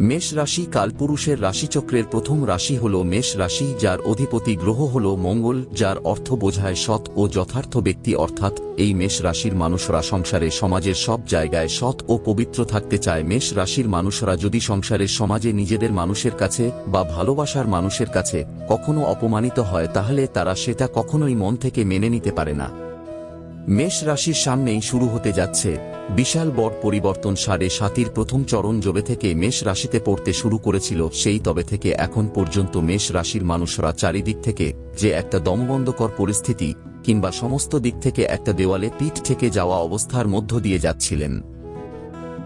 মেষ রাশি কালপুরুষের রাশিচক্রের প্রথম রাশি হল মেষ রাশি, যার অধিপতি গ্রহ হল মঙ্গল, যার অর্থ বোঝায় সৎ ও যথার্থ ব্যক্তি, অর্থাৎ এই মেষ রাশির মানুষরা সংসারে সমাজের সব জায়গায় সৎ ও পবিত্র থাকতে চায়। মেষ রাশির মানুষরা যদি সংসারের সমাজে নিজেদের মানুষের কাছে বা ভালোবাসার মানুষের কাছে কখনো অপমানিত হয়, তাহলে তারা সেটা কখনোই মন থেকে মেনে নিতে পারে না। মেষ রাশির সামনেই শুরু হতে যাচ্ছে। বিশাল বড় পরিবর্তন সাড়ে সাতির প্রথম চরণ জবে থেকে মেষ রাশিতে পড়তে শুরু করেছিল, সেই তবে থেকে এখন পর্যন্ত মেষ রাশির মানুষরা চারিদিক থেকে যে একটা দমবন্ধকর পরিস্থিতি কিংবা সমস্ত দিক থেকে একটা দেওয়ালে পিঠ থেকে যাওয়া অবস্থার মধ্য দিয়ে যাচ্ছিলেন।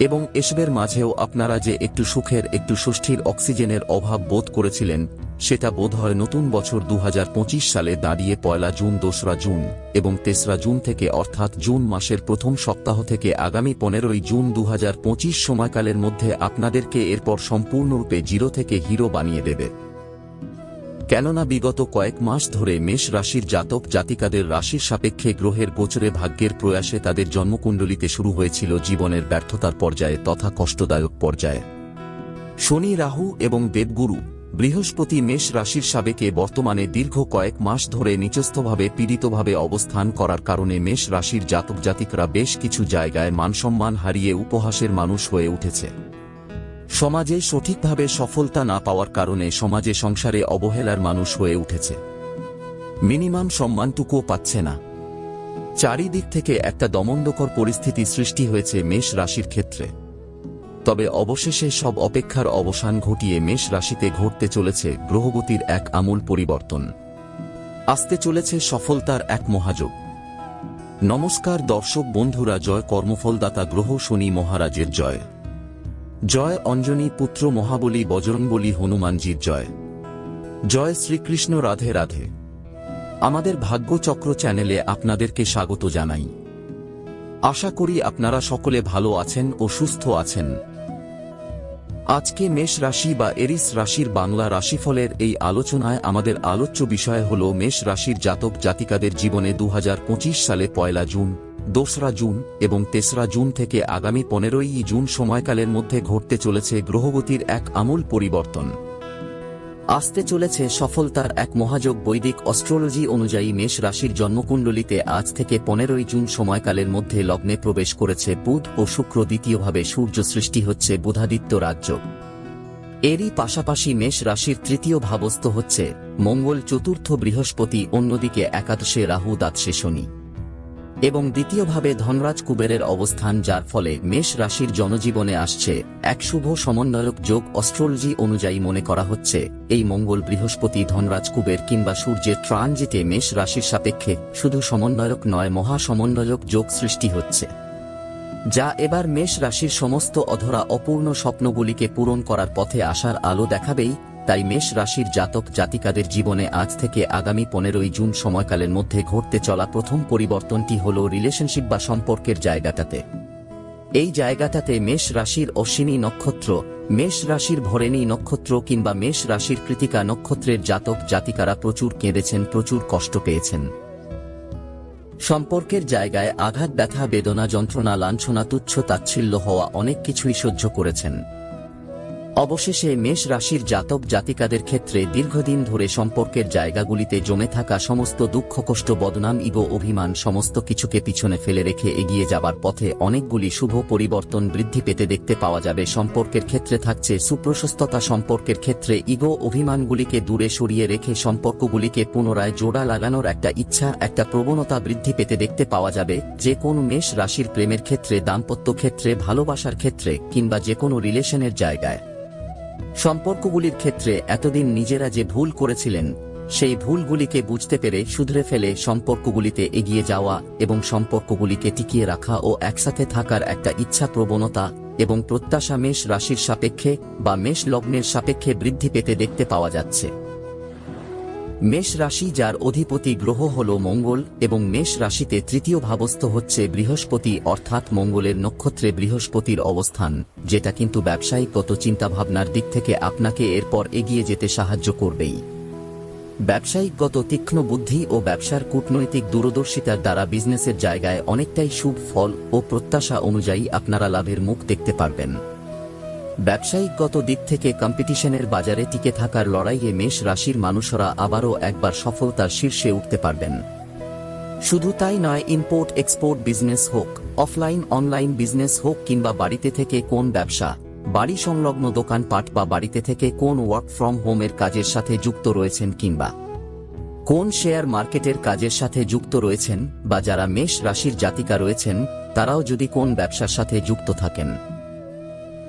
এবং এসবের মাঝেও আপনারা যে একটু সুখের, একটু ষষ্ঠীর অক্সিজেনের অভাব বোধ করেছিলেন, সেটা বোধ হয় নতুন বছর দু হাজার পঁচিশ সালে দাঁড়িয়ে পয়লা জুন, দোসরা জুন এবং তেসরা জুন থেকে অর্থাৎ জুন মাসের প্রথম সপ্তাহ থেকে আগামী পনেরোই জুন দু হাজার পঁচিশ সময়কালের মধ্যে আপনাদেরকে এরপর সম্পূর্ণরূপে জিরো থেকে হিরো বানিয়ে দেবে। কেননা বিগত কয়েক মাস ধরে মেষ রাশির জাতক জাতিকাদের রাশির সাপেক্ষে গ্রহের গোচরে ভাগ্যের প্রয়াসে তাদের জন্মকুণ্ডলিতে শুরু হয়েছিল জীবনের ব্যর্থতার পর্যায়ে তথা কষ্টদায়ক পর্যায়ে। শনি রাহু এবং দেবগুরু বৃহস্পতি মেষ রাশির সাবেকে বর্তমানে দীর্ঘ কয়েক মাস ধরে নিচস্থভাবে পীড়িতভাবে অবস্থান করার কারণে মেষ রাশির জাতক জাতিকরা বেশ কিছু জায়গায় মানসম্মান হারিয়ে উপহাসের মানুষ হয়ে উঠেছে। সমাজে সঠিকভাবে সফলতা না পাওয়ার কারণে সমাজে সংসারে অবহেলার মানুষ হয়ে উঠেছে। মিনিমাম সম্মানটুকুও পাচ্ছে না। চারিদিক থেকে একটা দমন্দকর পরিস্থিতি সৃষ্টি হয়েছে মেষ রাশির ক্ষেত্রে। তবে অবশেষে সব অপেক্ষার অবসান ঘটিয়ে মেষ রাশিতে ঘটতে চলেছে গ্রহগতির এক আমূল পরিবর্তন। আসতে চলেছে সফলতার এক মহাযোগ। নমস্কার দর্শক বন্ধুরা, জয় কর্মফলদাতা গ্রহ শনি মহারাজের জয়। জয় অঞ্জনী পুত্র মহাবলী বজরংবলী হনুমানজির জয়। জয় শ্রীকৃষ্ণ রাধে রাধে। আমাদের ভাগ্যচক্র চ্যানেলে আপনাদেরকে স্বাগত জানাই। আশা করি আপনারা সকলে ভালো আছেন ও সুস্থ আছেন। আজকে মেষ রাশি বা এরিস রাশির বাংলা রাশিফলের এই আলোচনায় আমাদের আলোচ্য বিষয় হল মেষ রাশির জাতক জাতিকাদের জীবনে দু হাজার পঁচিশ সালে পয়লা জুন। দোসরা জুন এবং তেসরা জুন থেকে আগামী পনেরোই জুন সময়কালের মধ্যে ঘটতে চলেছে গ্রহগতির এক আমূল পরিবর্তন। আসতে চলেছে সফলতার এক মহাযোগ বৈদিক অস্ট্রোলজি অনুযায়ী মেষ রাশির জন্মকুণ্ডলিতে আজ থেকে পনেরোই জুন সময়কালের মধ্যে লগ্নে প্রবেশ করেছে বুধ ও শুক্র দ্বিতীয়ভাবে সূর্য সৃষ্টি হচ্ছে বুধাদিত্য রাজ্য। এরই পাশাপাশি মেষ রাশির তৃতীয় ভাবস্থ হচ্ছে মঙ্গল চতুর্থ বৃহস্পতি অন্যদিকে একাদশে রাহু দাৎসে শনি। এবং দ্বিতীয়ভাবে ধনরাজ কুবেরের অবস্থান, যার ফলে মেষ রাশির জনজীবনে আসছে এক শুভ সমন্বয়ক যোগ অস্ট্রোলজি অনুযায়ী মনে করা হচ্ছে। এই মঙ্গল বৃহস্পতি ধনরাজ কুবের কিংবা সূর্যের ট্রানজিটে মেষ রাশির সাপেক্ষে শুধু সমন্বয়ক নয়, মহা সমন্বয়ক যোগ সৃষ্টি হচ্ছে, যা এবার মেষ রাশির সমস্ত অধরা অপূর্ণ স্বপ্নগুলিকে পূরণ করার পথে আসার আলো দেখাবেই তাই মেষ রাশির জাতক জাতিকাদের জীবনে আজ থেকে আগামী পনেরোই জুন সময়কালের মধ্যে ঘটতে চলা প্রথম পরিবর্তনটি হল রিলেশনশিপ বা সম্পর্কের জায়গাটাতে। এই জায়গাটাতে মেষ রাশির অশ্বিনী নক্ষত্র, মেষ রাশির ভরেণী নক্ষত্র কিংবা মেষ রাশির কৃতিকা নক্ষত্রের জাতক জাতিকারা প্রচুর কেঁদেছেন, প্রচুর কষ্ট পেয়েছেন। সম্পর্কের জায়গায় আঘাত, ব্যথা, বেদনা, যন্ত্রণা, লাঞ্ছনা, তুচ্ছ, তাচ্ছিল্য হওয়া অনেক কিছুই সহ্য করেছেন। অবশেষে মেষ রাশির জাতক জাতিকাদের ক্ষেত্রে দীর্ঘদিন ধরে সম্পর্কের জায়গাগুলিতে জমে থাকা সমস্ত দুঃখ, কষ্ট, বদনাম, ইগো, অভিমান সমস্ত কিছুকে পিছনে ফেলে রেখে এগিয়ে যাবার পথে অনেকগুলি শুভ পরিবর্তন বৃদ্ধি পেতে দেখতে পাওয়া যাবে। সম্পর্কের ক্ষেত্রে থাকছে সুপ্রশস্ততা, সম্পর্কের ক্ষেত্রে ইগো, অভিমানগুলিকে দূরে সরিয়ে রেখে সম্পর্কগুলিকে পুনরায় জোড়া লাগানোর একটা ইচ্ছা, একটা প্রবণতা বৃদ্ধি পেতে দেখতে পাওয়া যাবে। যে কোনো মেষ রাশির প্রেমের ক্ষেত্রে, দাম্পত্য ক্ষেত্রে, ভালোবাসার ক্ষেত্রে কিংবা যে কোনো রিলেশনের জায়গায়। সম্পর্কগুলির ক্ষেত্রে এতদিন নিজেরা যে ভুল করেছিলেন, সেই ভুলগুলিকে বুঝতে পেরে শুধরে ফেলে সম্পর্কগুলিতে এগিয়ে যাওয়া এবং সম্পর্কগুলিকে টিকিয়ে রাখা ও একসাথে থাকার একটা ইচ্ছা প্রবণতা এবং প্রত্যাশা মেষ রাশির সাপেক্ষে বা মেষ লগ্নের সাপেক্ষে বৃদ্ধি পেতে দেখতে পাওয়া যাচ্ছে। মেষ রাশি যার অধিপতি গ্রহ হল মঙ্গল এবং মেষ রাশিতে তৃতীয় ভাবস্থ হচ্ছে বৃহস্পতি অর্থাৎ মঙ্গলের নক্ষত্রে বৃহস্পতির অবস্থান, যেটা কিন্তু ব্যবসায়িকগত চিন্তাভাবনার দিক থেকে আপনাকে এরপর এগিয়ে যেতে সাহায্য করবেই। ব্যবসায়িকগত তীক্ষ্ণ বুদ্ধি ও ব্যবসার কূটনৈতিক দূরদর্শিতার দ্বারা বিজনেসের জায়গায় অনেকটাই শুভ ফল ও প্রত্যাশা অনুযায়ী আপনারা লাভের মুখ দেখতে পারবেন। ব্যবসায়িকগত দিক থেকে কম্পিটিশনের বাজারে টিকে থাকার লড়াইয়ে মেষ রাশির মানুষরা আবারও একবার সফলতার শীর্ষে উঠতে পারবেন। শুধু তাই নয় ইম্পোর্ট এক্সপোর্ট বিজনেস হোক অফলাইন অনলাইন বিজনেস হোক কিংবা বাড়িতে থেকে কোন ব্যবসা, বাড়ি সংলগ্ন দোকানপাট বা বাড়িতে থেকে কোন ওয়ার্ক ফ্রম হোমের কাজের সাথে যুক্ত রয়েছেন কিংবা কোন শেয়ার মার্কেটের কাজের সাথে যুক্ত রয়েছেন বা যারা মেষ রাশির জাতিকা রয়েছেন, তারাও যদি কোন ব্যবসার সাথে যুক্ত থাকেন।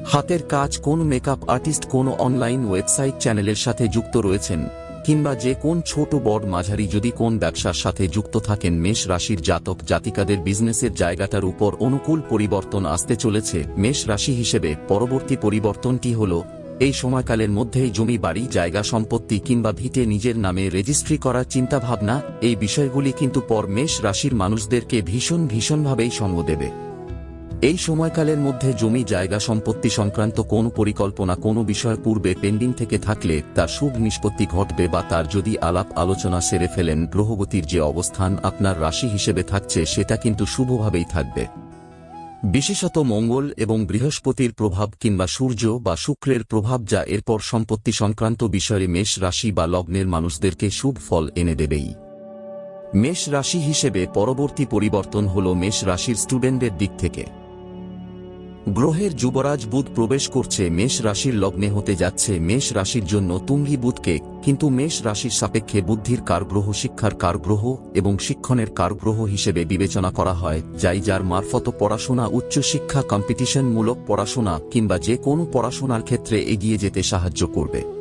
হাতের কাজ কোন মেকআপ আর্টিস্ট কোন অনলাইন ওয়েবসাইট চ্যানেলের সাথে যুক্ত রয়েছেন, কিংবা যে কোন ছোট বড় মাঝারি যদি কোন ব্যবসার সাথে যুক্ত থাকেন, মেষ রাশির জাতক জাতিকাদের বিজনেসের জায়গাটার উপর অনুকূল পরিবর্তন আসতে চলেছে। মেষ রাশি হিসেবে পরবর্তী পরিবর্তনটি হল, এই সময়কালের মধ্যেই জমি, বাড়ি, জায়গা সম্পত্তি কিংবা ভিটে নিজের নামে রেজিস্ট্রি করার চিন্তাভাবনা, এই বিষয়গুলি কিন্তু পর মেষ রাশির মানুষদেরকে ভীষণ ভীষণভাবেই সঙ্গ দেবে। এই সময়কালের মধ্যে জমি জায়গা সম্পত্তি সংক্রান্ত কোন পরিকল্পনা কোনো বিষয় পূর্বে পেন্ডিং থেকে থাকলে তার শুভ নিষ্পত্তি ঘটবে বা তার যদি আলাপ আলোচনা সেরে ফেলেন গ্রহগতির যে অবস্থান আপনার রাশি হিসেবে থাকছে সেটা কিন্তু শুভভাবেই থাকবে। বিশেষত মঙ্গল এবং বৃহস্পতির প্রভাব কিংবা সূর্য বা শুক্রের প্রভাব যা এরপর সম্পত্তি সংক্রান্ত বিষয়ে মেষ রাশি বা লগ্নের মানুষদেরকে শুভ ফল এনে দেবেই। মেষ রাশি হিসেবে পরবর্তী পরিবর্তন হল মেষ রাশির স্টুডেন্টদের দিক থেকে। গ্রহের যুবরাজ বুধ প্রবেশ করছে, মেষ রাশির লগ্নে হতে যাচ্ছে, মেষ রাশির জন্য তুঙ্গি বুধকে, কিন্তু মেষ রাশির সাপেক্ষে বুদ্ধির কারগ্রহ, শিক্ষার কারগ্রহ এবং শিক্ষণের কারগ্রহ হিসেবে বিবেচনা করা হয়, যাই যার মারফত পড়াশোনা উচ্চশিক্ষা কম্পিটিশনমূলক পড়াশোনা কিংবা যে কোনো পড়াশোনার ক্ষেত্রে এগিয়ে যেতে সাহায্য করবে।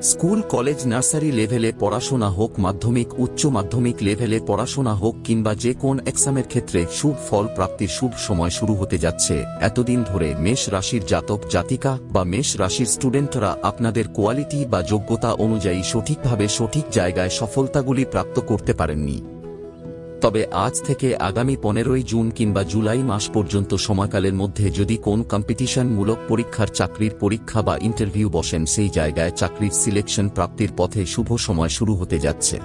স্কুল, কলেজ, নার্সারি লেভেলে পড়াশোনা হোক, মাধ্যমিক, উচ্চ মাধ্যমিক লেভেলে পড়াশোনা হোক কিংবা যে কোন এক্সামের ক্ষেত্রে শুভ ফল প্রাপ্তির শুভ সময় শুরু হতে যাচ্ছে। এতদিন ধরে মেষ রাশির জাতক, জাতিকা বা মেষ রাশির স্টুডেন্টরা আপনাদের কোয়ালিটি বা যোগ্যতা অনুযায়ী সঠিকভাবে সঠিক জায়গায় সফলতাগুলি প্রাপ্ত করতে পারেননি। তবে আজ থেকে আগামী পনেরোই জুন কিংবা জুলাই মাস পর্যন্ত সময়কালের মধ্যে যদি কোন কম্পিটিশনমূলক পরীক্ষার চাকরির পরীক্ষা বা ইন্টারভিউ বসেন, সেই জায়গায় চাকরির সিলেকশন প্রাপ্তির পথে শুভ সময় শুরু হতে যাচ্ছে।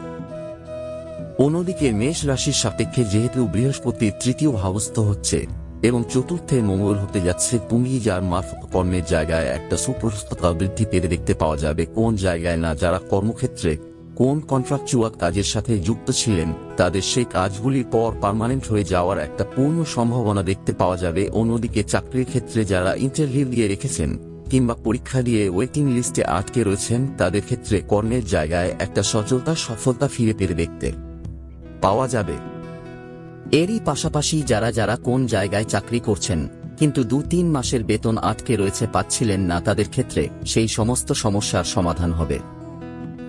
অন্যদিকে মেষ রাশির সাপেক্ষে যেহেতু বৃহস্পতির তৃতীয় ভাবস্থ হচ্ছে এবং চতুর্থে মঙ্গল হতে যাচ্ছে পুঙ্গি যার মারফত কর্মের জায়গায় একটা সুপ্রস্ততা বৃদ্ধি পেতে দেখতে পাওয়া যাবে। কোন জায়গায় না যারা কর্মক্ষেত্রে কোন কন্ট্রাকচুয়াল কাজের সাথে যুক্ত ছিলেন, তাদের সেই কাজগুলির পর পার্মানেন্ট হয়ে যাওয়ার একটা পূর্ণ সম্ভাবনা দেখতে পাওয়া যাবে অন্যদিকে চাকরির ক্ষেত্রে যারা ইন্টারভিউ দিয়ে রেখেছেন, কিংবা পরীক্ষা দিয়ে ওয়েটিং লিস্টে আটকে রয়েছেন, তাদের ক্ষেত্রে কর্মের জায়গায় একটা সচলতা, সফলতা ফিরে পেতে দেখতে পাওয়া যাবে। এরই পাশাপাশি যারা যারা কোন জায়গায় চাকরি করছেন, কিন্তু দু তিন মাসের বেতন আটকে রয়েছে পাচ্ছিলেন না, তাদের ক্ষেত্রে সেই সমস্ত সমস্যার সমাধান হবে।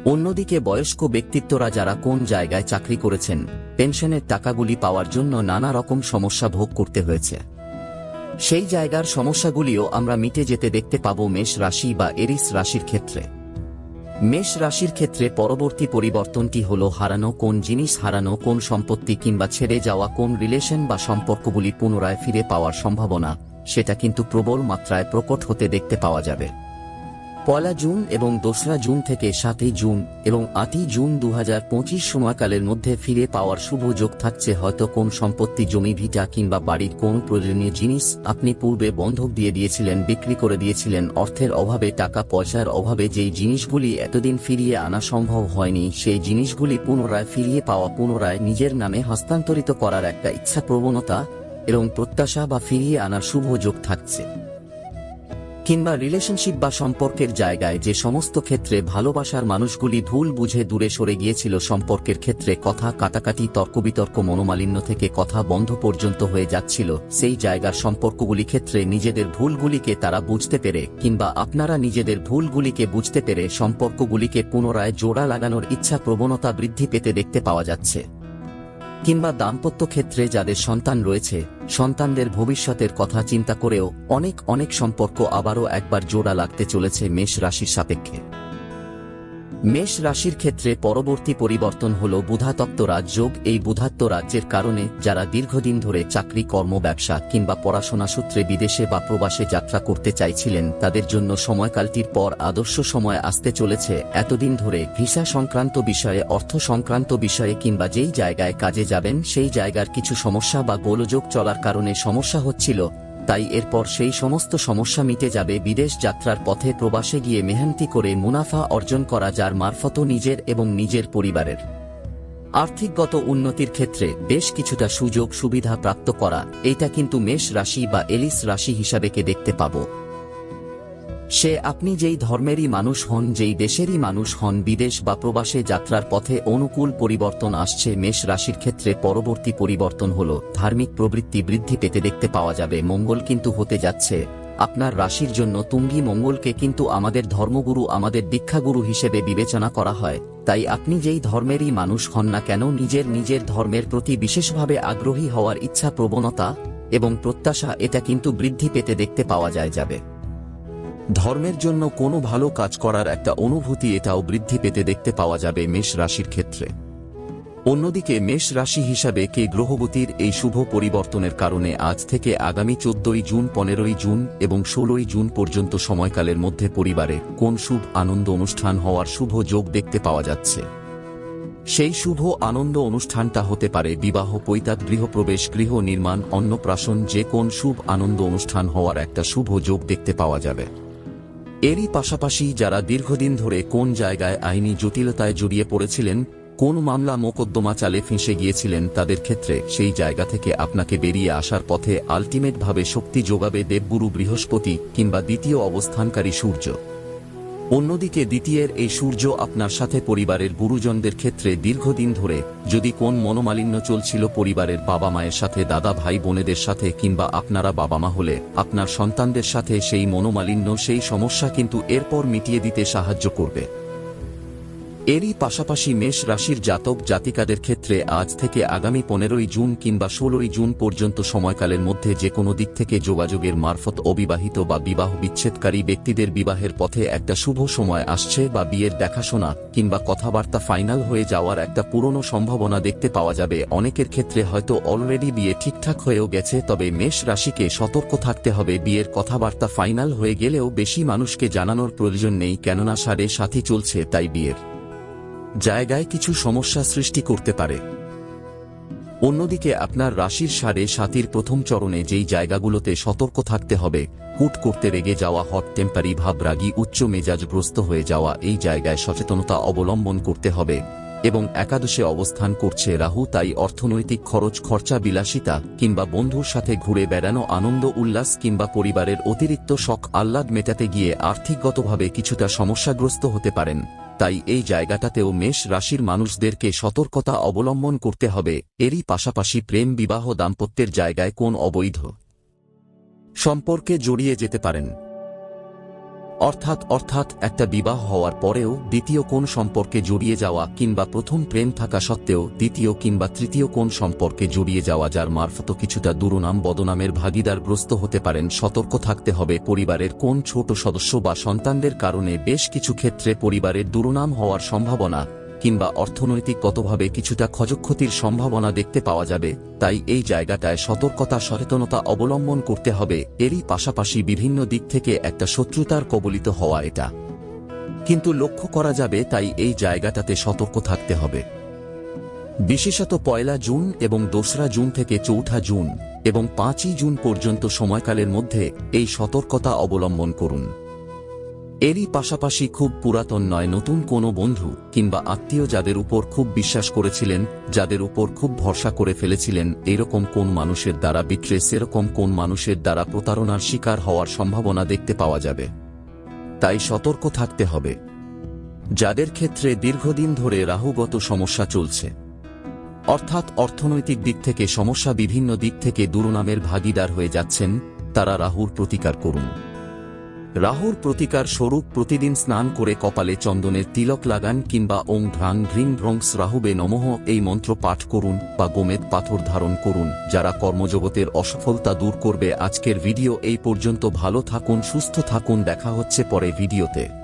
অন্যদিকে বয়স্ক ব্যক্তিত্বরা যারা কোন জায়গায় চাকরি করেছেন, পেনশনের টাকাগুলি পাওয়ার জন্য নানা রকম সমস্যা ভোগ করতে হয়েছে। সেই জায়গার সমস্যাগুলিও আমরা মিটে যেতে দেখতে পাব মেষ রাশি বা এরিস রাশির ক্ষেত্রে। মেষ রাশির ক্ষেত্রে পরবর্তী পরিবর্তনটি হল হারানো কোন জিনিস, হারানো কোন সম্পত্তি কিংবা ছেড়ে যাওয়া কোন রিলেশন বা সম্পর্কগুলি পুনরায় ফিরে পাওয়ার সম্ভাবনা, সেটা কিন্তু প্রবল মাত্রায় প্রকট হতে দেখতে পাওয়া যাবে। পয়লা জুন এবং দোসরা জুন থেকে সাতই জুন এবং আটই জুন দু হাজার পঁচিশ সময়কালের মধ্যে ফিরে পাওয়ার শুভ যোগ থাকছে হয়তো কোন সম্পত্তি, জমি, ভিটা কিংবা বাড়ির কোন প্রয়োজনীয় জিনিস আপনি পূর্বে বন্ধক দিয়ে দিয়েছিলেন, বিক্রি করে দিয়েছিলেন, অর্থের অভাবে, টাকা পয়সার অভাবে যেই জিনিসগুলি এতদিন ফিরিয়ে আনা সম্ভব হয়নি, সেই জিনিসগুলি পুনরায় ফিরিয়ে পাওয়া, পুনরায় নিজের নামে হস্তান্তরিত করার একটা ইচ্ছা প্রবণতা এবং প্রত্যাশা বা ফিরিয়ে আনার শুভ যোগ থাকছে। কিংবা রিলেশনশিপ বা সম্পর্কের জায়গায় যে সমস্ত ক্ষেত্রে ভালোবাসার মানুষগুলি ভুল বুঝে দূরে সরে গিয়েছিল সম্পর্কের ক্ষেত্রে কথা কাটাকাটি, তর্কবিতর্ক, মনোমালিন্য থেকে কথা বন্ধ পর্যন্ত হয়ে যাচ্ছিল, সেই জায়গার সম্পর্কগুলি ক্ষেত্রে নিজেদের ভুলগুলিকে তারা বুঝতে পেরে কিংবা আপনারা নিজেদের ভুলগুলিকে বুঝতে পেরে সম্পর্কগুলিকে পুনরায় জোড়া লাগানোর ইচ্ছা প্রবণতা বৃদ্ধি পেতে দেখতে পাওয়া যাচ্ছে। কিংবা দাম্পত্য ক্ষেত্রে যাদের সন্তান রয়েছে, সন্তানদের ভবিষ্যতের কথা চিন্তা করেও অনেক অনেক সম্পর্ক আবারও একবার জোড়া লাগতে চলেছে মেষ রাশির সাপেক্ষে। মেষ রাশির ক্ষেত্রে পরবর্তী পরিবর্তন হল বুধাতত্ত্ব রাজযোগ এই বুধাত্ম রাজ্যের কারণে যারা দীর্ঘদিন ধরে চাকরি, কর্ম, ব্যবসা কিংবা পড়াশোনা সূত্রে বিদেশে বা প্রবাসে যাত্রা করতে চাইছিলেন, তাদের জন্য সময়কালটির পর আদর্শ সময় আসতে চলেছে। এতদিন ধরে ভিসা সংক্রান্ত বিষয়ে, অর্থ সংক্রান্ত বিষয়ে কিংবা যেই জায়গায় কাজে যাবেন, সেই জায়গার কিছু সমস্যা বা গোলযোগ চলার কারণে সমস্যা হচ্ছিল। তাই এরপর সেই সমস্ত সমস্যা মিটে যাবে বিদেশ যাত্রার পথে প্রবাসে গিয়ে মেহনতি করে মুনাফা অর্জন করা যার মারফত নিজের এবং নিজের পরিবারের। আর্থিকগত উন্নতির ক্ষেত্রে বেশ কিছুটা সুযোগ সুবিধা প্রাপ্ত করা এটা কিন্তু মেষ রাশি বা এলিস রাশি হিসাবেকে দেখতে পাবো। সে আপনি যেই ধর্মেরই মানুষ হন, যেই দেশেরই মানুষ হন, বিদেশ বা প্রবাসে যাত্রার পথে অনুকূল পরিবর্তন আসছে, মেষ রাশির ক্ষেত্রে পরবর্তী পরিবর্তন হল, ধার্মিক প্রবৃত্তি বৃদ্ধি পেতে দেখতে পাওয়া যাবে, মঙ্গল কিন্তু হতে যাচ্ছে। আপনার রাশির জন্য তুঙ্গি মঙ্গলকে কিন্তু আমাদের ধর্মগুরু, আমাদের দীক্ষাগুরু হিসেবে বিবেচনা করা হয়। তাই আপনি যেই ধর্মেরই মানুষ হন না কেন, নিজের নিজের ধর্মের প্রতি বিশেষভাবে আগ্রহী হওয়ার ইচ্ছা প্রবণতা এবং প্রত্যাশা, এটা কিন্তু বৃদ্ধি পেতে দেখতে পাওয়া যায় যাবে। ধর্মের জন্য কোনো ভালো কাজ করার একটা অনুভূতি এটাও বৃদ্ধি পেতে দেখতে পাওয়া যাবে মেষ রাশির ক্ষেত্রে। অন্যদিকে মেষ রাশি হিসাবে কে গ্রহবতীর এই শুভ পরিবর্তনের কারণে আজ থেকে আগামী চোদ্দই জুন, পনেরোই জুন এবং ষোলোই জুন পর্যন্ত সময়কালের মধ্যে পরিবারে কোন শুভ আনন্দ অনুষ্ঠান হওয়ার শুভ যোগ দেখতে পাওয়া যাচ্ছে। সেই শুভ আনন্দ অনুষ্ঠানটা হতে পারে বিবাহ পৈতাক গৃহপ্রবেশ, গৃহ নির্মাণ, অন্নপ্রাশন, যে কোন শুভ আনন্দ অনুষ্ঠান হওয়ার একটা শুভ যোগ দেখতে পাওয়া যাবে। এরই পাশাপাশি যারা দীর্ঘদিন ধরে কোন জায়গায় আইনি জটিলতায় জড়িয়ে পড়েছিলেন, কোন মামলা মোকদ্দমা চালে ফেঁসে গিয়েছিলেন তাদের ক্ষেত্রে, সেই জায়গা থেকে আপনাকে বেরিয়ে আসার পথে আলটিমেটভাবে শক্তি যোগাবে দেবগুরু বৃহস্পতি কিংবা দ্বিতীয় অবস্থানকারী সূর্য। অন্যদিকে দ্বিতীয়ের এই সূর্য আপনার সাথে পরিবারের গুরুজনদের ক্ষেত্রে দীর্ঘদিন ধরে, যদি কোন মনোমালিন্য চলছিল পরিবারের বাবা মায়ের সাথে, দাদা ভাই বোনেদের সাথে কিংবা আপনারা বাবা মা হলে, আপনার সন্তানদের সাথে সেই মনোমালিন্য, সেই সমস্যা কিন্তু এরপর মিটিয়ে দিতে সাহায্য করবে। এরই পাশাপাশি মেষ রাশির জাতক জাতিকাদের ক্ষেত্রে আজ থেকে আগামী পনেরোই জুন কিংবা ষোলোই জুন পর্যন্ত সময়কালের মধ্যে যে কোনো দিক থেকে যোগাযোগের মারফত অবিবাহিত বা বিবাহ বিচ্ছেদকারী ব্যক্তিদের বিবাহের পথে একটা শুভ সময় আসছে বা বিয়ের দেখাশোনা কিংবা কথাবার্তা ফাইনাল হয়ে যাওয়ার একটা পুরনো সম্ভাবনা দেখতে পাওয়া যাবে। অনেকের ক্ষেত্রে হয়তো অলরেডি বিয়ে ঠিকঠাক হয়েও গেছে, তবে মেষ রাশিকে সতর্ক থাকতে হবে। বিয়ের কথাবার্তা ফাইনাল হয়ে গেলেও বেশি মানুষকে জানানোর প্রয়োজন নেই, কেননা সাড়ে সাথী চলছে তাই বিয়ের। জায়গায় কিছু সমস্যা সৃষ্টি করতে পারে। অন্যদিকে আপনার রাশির সারে সাতির প্রথম চরণে যেই জায়গাগুলোতে সতর্ক থাকতে হবে, হুট করতে রেগে যাওয়া, হট টেম্পারি ভাব রাগী উচ্চ মেজাজগ্রস্ত হয়ে যাওয়া, এই জায়গায় সচেতনতা অবলম্বন করতে হবে। এবং একাদশে অবস্থান করছে রাহু, তাই অর্থনৈতিক খরচ, খরচা বিলাসিতা, কিংবা বন্ধুর সাথে ঘুরে বেড়ানো, আনন্দ, উল্লাস, কিংবা পরিবারের অতিরিক্ত শখ, আহ্লাদ মেটাতে গিয়ে আর্থিকগতভাবে কিছুটা সমস্যাগ্রস্ত হতে পারেন। তাই এই জায়গাটাতেও মেষ রাশির মানুষদেরকে সতর্কতা অবলম্বন করতে হবে। এরই পাশাপাশি প্রেম, বিবাহ, দাম্পত্যের জায়গায় কোন অবৈধ সম্পর্কে জড়িয়ে যেতে পারেন। অর্থাৎ অর্থাৎ, একটা বিবাহ হওয়ার পরেও দ্বিতীয় কোন সম্পর্কে জড়িয়ে যাওয়া কিংবা প্রথম প্রেম থাকা সত্ত্বেও দ্বিতীয় কিংবা তৃতীয় কোন সম্পর্কে জড়িয়ে যাওয়া যার মারফত কিছুটা দুরুনাম বদনামের ভাগিদারগ্রস্ত হতে পারেন, সতর্ক থাকতে হবে পরিবারের কোন ছোট সদস্য বা সন্তানদের কারণে বেশ কিছু ক্ষেত্রে পরিবারের দুরুনাম হওয়ার সম্ভাবনা কিংবা অর্থনৈতিকগতভাবে কিছুটা ক্ষয়ক্ষতির সম্ভাবনা দেখতে পাওয়া যাবে, তাই এই জায়গাটায় সতর্কতা, সচেতনতা অবলম্বন করতে হবে। এরই পাশাপাশি বিভিন্ন দিক থেকে একটা শত্রুতার কবলিত হওয়া এটা। কিন্তু লক্ষ্য করা যাবে, তাই এই জায়গাটাতে সতর্ক থাকতে হবে। বিশেষত পয়লা জুন এবং দোসরা জুন থেকে চৌঠা জুন এবং পাঁচই জুন পর্যন্ত সময়কালের মধ্যে এই সতর্কতা অবলম্বন করুন। এরই পাশাপাশি খুব পুরাতন নয়, নতুন কোনো বন্ধু কিংবা আত্মীয় যাদের উপর খুব বিশ্বাস করেছিলেন, যাদের উপর খুব ভরসা করে ফেলেছিলেন, এরকম কোন মানুষের দ্বারা বিক্রে সেরকম কোন মানুষের দ্বারা প্রতারণার শিকার হওয়ার সম্ভাবনা দেখতে পাওয়া যাবে। তাই সতর্ক থাকতে হবে। যাদের ক্ষেত্রে দীর্ঘদিন ধরে রাহুগত সমস্যা চলছে। অর্থাৎ অর্থনৈতিক দিক থেকে সমস্যা বিভিন্ন দিক থেকে দুরনামের ভাগিদার হয়ে যাচ্ছেন, তারা রাহুর প্রতিকার করুন। রাহুর প্রতিকার স্বরূপ প্রতিদিন স্নান করে কপালে চন্দনের তিলক লাগান কিংবা ওং ঢ্রাং ভ্রিং ভ্রংস রাহুবে নমঃ এই মন্ত্র পাঠ করুন বা গোমেদ পাথর ধারণ করুন। যারা কর্মজগতের অসফলতা দূর করবে, আজকের ভিডিও এই পর্যন্ত। ভালো থাকুন, সুস্থ থাকুন, দেখা হচ্ছে পরে ভিডিওতে।